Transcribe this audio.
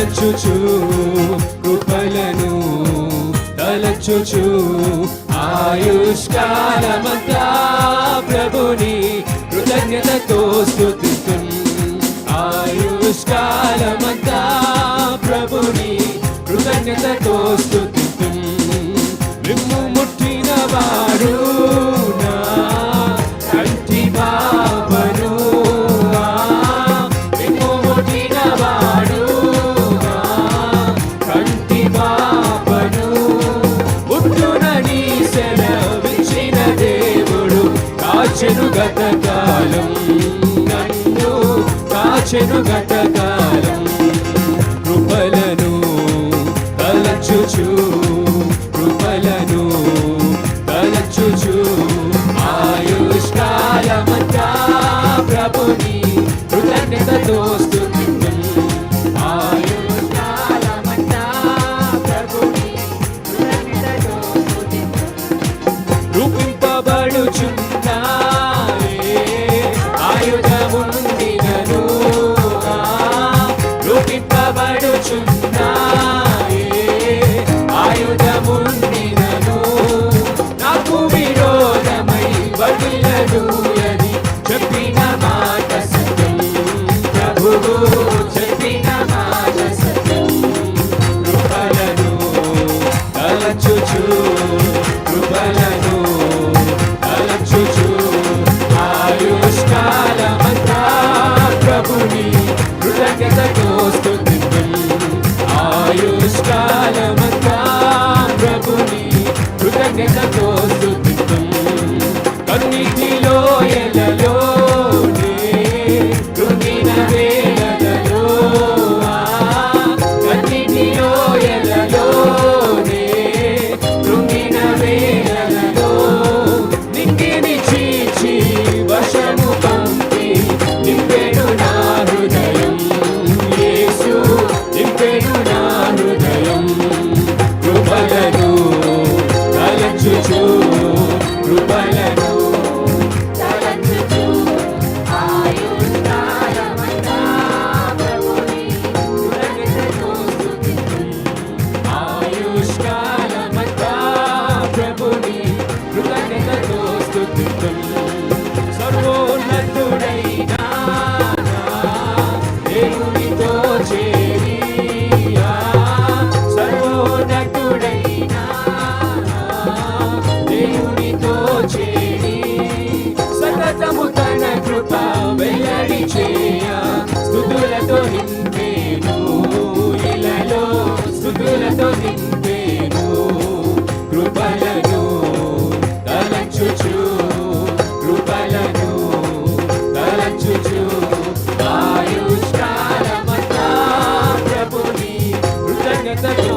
తలచుచు కృపలను తలచుచు. ఆయుష్కాలమంతా ప్రభుని కృతజ్ఞతతో స్థుతి కాచెను గతకాలం కృపలను తలచుచు తలచుచు కృపలను తలచుచు ఆయుష్కాలమంతా ప్రభుని కృతజ్ఞతతో స్థుతిద్దుం ఆయుష్కాలమంతా ప్రభుని కృతజ్ఞతతో స్థుతి Itu.